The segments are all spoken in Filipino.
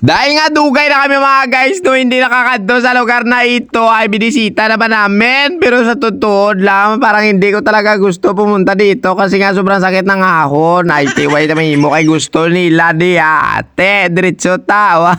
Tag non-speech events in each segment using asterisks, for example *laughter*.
Dahil nga dugay na kami mga guys no hindi nakakadto sa lugar na ito ay binisita naman namin? Pero sa totoo lang parang hindi ko talaga gusto pumunta dito kasi nga sobrang sakit ng ahon. Ay tiway na mahimo kay gusto nila di ate. Diretso tao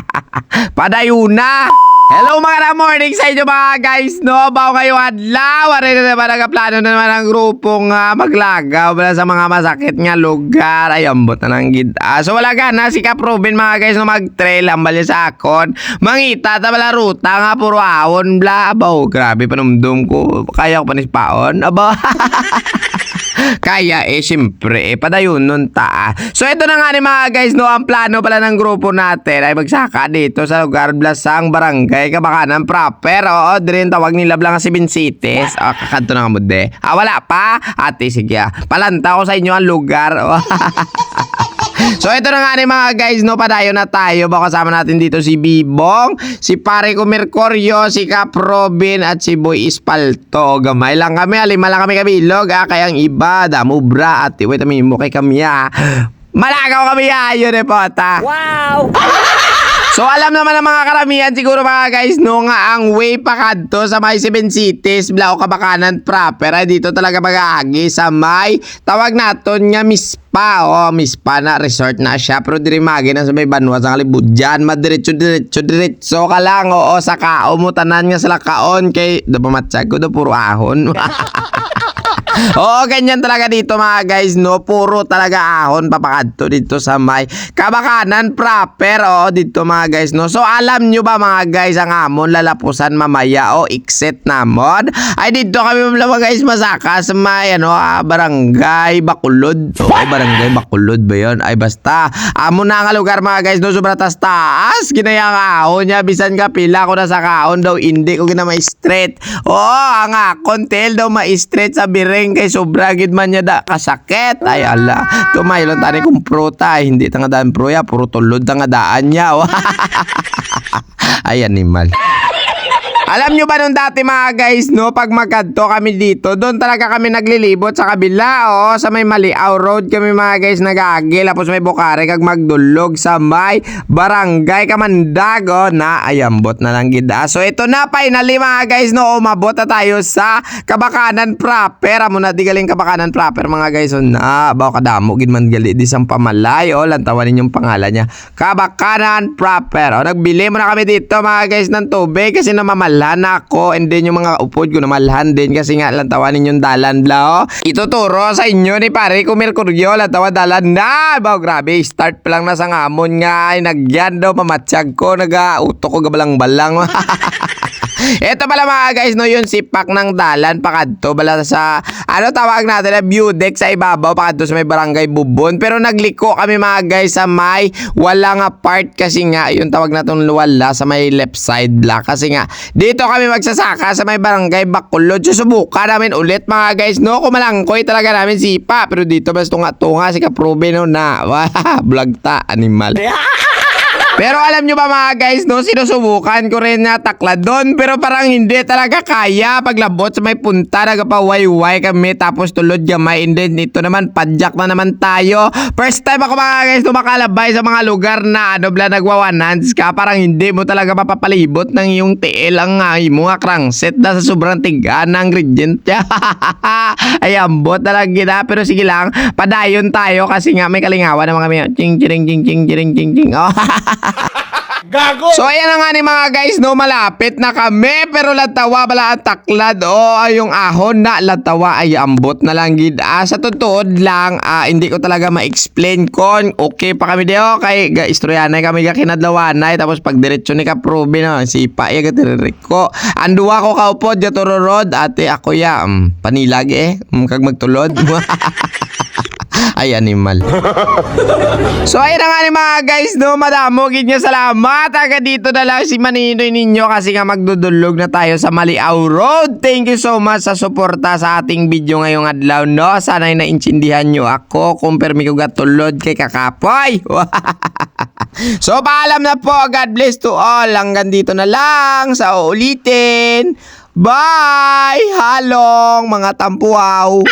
*laughs* padayuna Hello mga na morning! Sa inyo mga guys no? Bago kayo adlaw! Wari na naman nagaplano na naman ang grupong uh, maglagaw Wala sa mga masakit nga lugar. Ay ambot na ng gida So wala ka na. Si Kaprobin mga guys no? Mag-trail. Ang balya sa akon. Mangita ta bala ruta nga. Puro awon bla. Abaw grabe. Panumdum ko. Kaya ko panis paon. Aba *laughs* Kaya eh, siyempre, eh, padayon nun ta. So, ito na nga ni mga guys, no, ang plano pala ng grupo natin ay magsaka dito sa lugar Blasang Barangay, Kabakanan proper. Oo, din tawag nila lang si Cities. Ah, kakanto na nga mo de. Ah, wala pa? Ate, sige ah. Palanta ko sa inyo ang lugar. *laughs* So ito na nga ni mga guys, no, padayo na tayo. Baka kasama natin dito si Bibong, si pare ko Mercurio, si Cap Robin, at si Boy Ispalto. Gamay lang kami, lima lang kami kabilog, ah, kaya ang iba, damo bra, at wait, kami mo kay kami, ah. Malagaw kami, ah, yun eh, pota. Wow! *laughs* So alam naman ng mga karamihan siguro mga guys no nga ang way pa kadto sa may Seven Cities, Blao Kabakanan proper. Ay dito talaga mag-aagi sa may tawag naton nga Mispa. O oh, Mispa na resort na siya. Pero diri magi na sa may banwa sa kalibudyan madiretso diretso diretso ka lang. Oo sa kao nga sila kaon kay do pamatsag ko do puro ahon *laughs* *laughs* Oo, ganyan talaga dito mga guys, no? Puro talaga ahon papakadto dito sa may kabakanan proper. Oo, dito mga guys, no? So, alam nyo ba mga guys, ang amon lalapusan mamaya o exit namon? Ay, dito kami mga guys masaka sa may, ano, ah, barangay Bakulod. Oo, barangay Bakulod ba yun? Ay, basta. Amon na nga lugar mga guys, no? Sobrang taas taas. Ginaya ang ahon niya. Bisan ka pila ko na sa kaon daw. Hindi ko gina ma-straight. Oo, ang akon, daw ma-straight sa biring kay sobra man niya da kasakit. Ay ala. Tumaylon tani kung pruta. Ay hindi tanga daan pro ya puro tulod tanga daan niya. *laughs* Ay animal alam nyo ba nung dati mga guys, no, pag magkadto kami dito, doon talaga kami naglilibot sa kabila, oh, sa may Maliaw Road kami mga guys nagagi, tapos may Bukare kag magdulog sa may Barangay Kamandag, oh, na ayambot na lang gida. So ito na finally mga guys, no, umabot na tayo sa Kabakanan proper. Amo na di galing Kabakanan proper mga guys, so na, baw kadamo gid man gali di sang pamalay, oh, lantawan ninyong pangalan niya. Kabakanan proper. Oh, nagbili mo na kami dito mga guys ng tubig kasi namamal malhan ako. And then yung mga upod ko na malhan din kasi nga lang tawanin yung dalan bla oh. Ituturo sa inyo ni pare ko Mercurio lang tawa dalan na. Ba grabe start pa lang na sa ngamon nga. Ay nagyan daw mamatsyag ko. Naga-uto ko gabalang balang *laughs* Ito pala mga guys, no, yung sipak ng dalan pakadto bala sa ano tawag natin na view sa ibabaw pakadto sa may barangay Bubon. Pero nagliko kami mga guys sa may wala nga part kasi nga yung tawag natong wala sa may left side la kasi nga dito kami magsasaka sa may barangay Bacolod. Susubukan namin ulit mga guys, no, kumalangkoy talaga namin sipa pero dito basta tunga-tunga si Kaprobe no na *laughs* vlog ta animal. *laughs* Pero alam nyo ba mga guys, no, sinusubukan ko rin na takla doon. Pero parang hindi talaga kaya. Paglabot sa may punta, nagpawayway kami. Tapos tulod gamay. And then ito naman, padjak na naman tayo. First time ako mga guys, no, makalabay sa mga lugar na ano, bla nagwawanans ka. Parang hindi mo talaga mapapalibot ng iyong tiil ang uh, mo nga crankset na sa sobrang tigaan ng gradient niya. *laughs* Ay, ambot talaga gina. Pero sige lang, padayon tayo kasi nga may kalingawan ng mga may ching ching ching ching ching ching ching. *laughs* Oh. Gago! So ayan na nga ni mga guys, no, malapit na kami pero latawa bala ang taklad o ay yung ahon na latawa ay ambot na lang gid. Ah, sa totoo lang, ah, hindi ko talaga ma-explain kon okay pa kami dio kay ga istoryanay kami ga kinadlawanay tapos pag diretso ni Kaprobe no, si pa ya ko. Anduwa ko kaupod ya Road ate ako ya um, panilag eh, um, kag magtulod. *laughs* *laughs* Ay, animal. *laughs* so, ayun na nga ni mga guys, no, madamo, ganyan salamat. Aga dito na lang si Maninoy ninyo kasi nga magdudulog na tayo sa Maliaw Road. Thank you so much sa suporta sa ating video ngayong adlaw, no. Sana'y naintindihan nyo ako kung permi ko gatulod kay Kakapoy. *laughs* so, paalam na po. God bless to all. Hanggang dito na lang sa uulitin. Bye! Halong mga tampuaw!